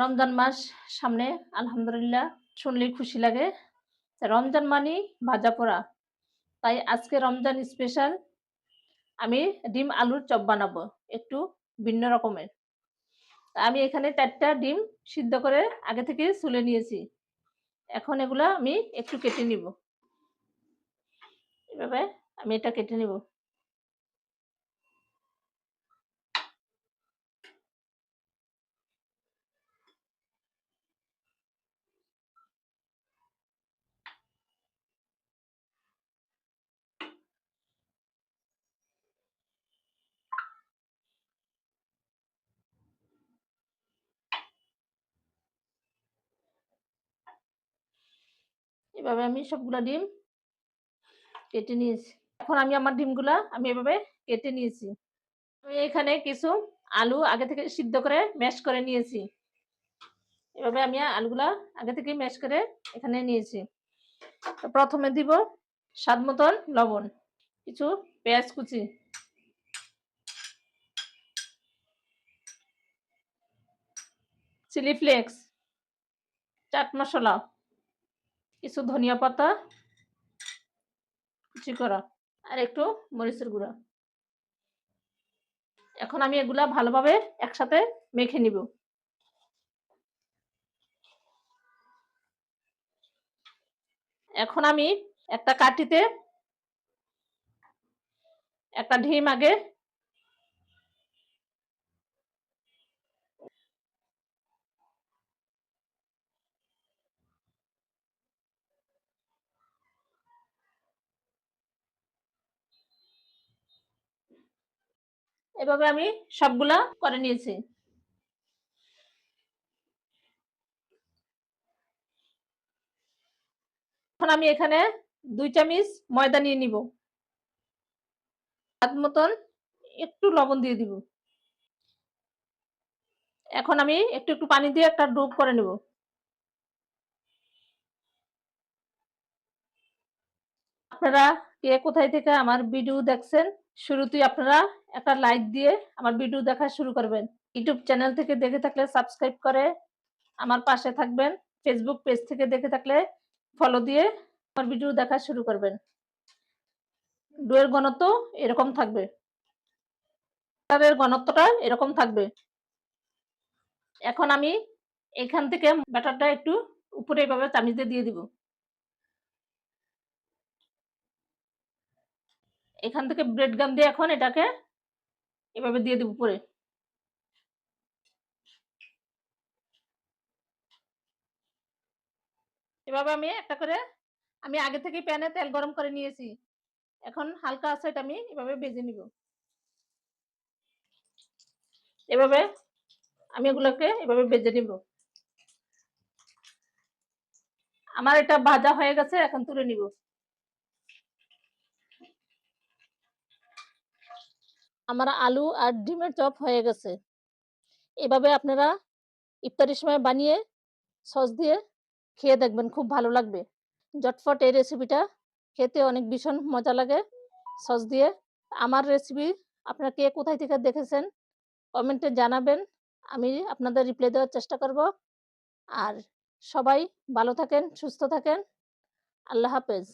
রমজান মাস সামনে, আলহামদুলিল্লাহ, শুনলেই খুশি লাগে। রমজান মানি ভাজা পোড়া। তাই আজকে রমজান স্পেশাল আমি ডিম আলুর চপ বানাবো, একটু ভিন্ন রকমের। আমি এখানে চারটা ডিম সিদ্ধ করে আগে থেকে চুলে নিয়েছি। এখন এগুলা আমি একটু কেটে নিব। এভাবে আমি এটা কেটে নিব। এভাবে আমি সবগুলা ডিম কেটে নিয়েছি। এখন আমি আমার ডিমগুলা আমি এভাবে কেটে নিয়েছি। আমি এখানে কিছু আলু আগে থেকে সিদ্ধ করে ম্যাশ করে নিয়েছি। এভাবে আমি আলুগুলা আগে থেকে ম্যাশ করে এখানে নিয়েছি। প্রথমে দিব স্বাদ মতন লবণ, কিছু পেঁয়াজ কুচি। Chilli flakes, chaat masala. কিছু ধনিয়া পাতা কুচি করা, আর একটু মরিচের গুঁড়া। এখন আমি এগুলা ভালোভাবে একসাথে মেখে নিব। এখন আমি একটা কাঠিতে একটা ডিম আগে এভাবে আমি সবগুলা করে নিয়েছি। এখন আমি এখানে দুই চামিচ ময়দা নিয়ে নিব। স্বাদ মতন একটু লবণ দিয়ে দিব। এখন আমি একটু একটু পানি দিয়ে একটা ডুব করে নেব। আপনারা কে কোথায় থেকে আমার ভিডিও দেখছেন শুরুতেই আপনারা একটা লাইক দিয়ে আমার ভিডিও দেখা শুরু করবেন। ইউটিউব চ্যানেল থেকে দেখে থাকলে সাবস্ক্রাইব করে, আমার পাশে থাকবেন। ফেসবুক পেজ থেকে দেখে থাকলে ফলো দিয়ে আমার ভিডিও দেখা শুরু করবেন। ডুয়ের ঘনত্ব এরকম থাকবে। এর ঘনত্বটা এরকম থাকবে। এখন আমি এখান থেকে ব্যাটারটা একটু উপরে এভাবে চামিচ দিয়ে দিব। এখান থেকে ব্রেড গাম দিয়ে এখন এটাকে এভাবে দিয়ে দিব উপরে। এভাবে আমি একটা করে, আমি আগে থেকে প্যানে তেল গরম করে নিয়েছি। এখন হালকা আছে এটা আমি এভাবে ভেজে নিব। এভাবে আমি এগুলোকে এভাবে ভেজে নিব। আমার এটা ভাজা হয়ে গেছে, এখন তুলে নিব। আমার আলু আর ডিমের চপ হয়ে গেছে। এভাবে আপনারা ইফতারির সময় বানিয়ে সস দিয়ে খেয়ে দেখবেন, খুব ভালো লাগবে। জটফট এই রেসিপিটা খেতে অনেক ভীষণ মজা লাগে। সস দিয়ে আমার রেসিপি আপনারা কে কোথায় থেকে দেখেছেন কমেন্টে জানাবেন। আমি আপনাদের রিপ্লাই দেওয়ার চেষ্টা করব। আর সবাই ভালো থাকেন, সুস্থ থাকেন। আল্লাহ হাফেজ।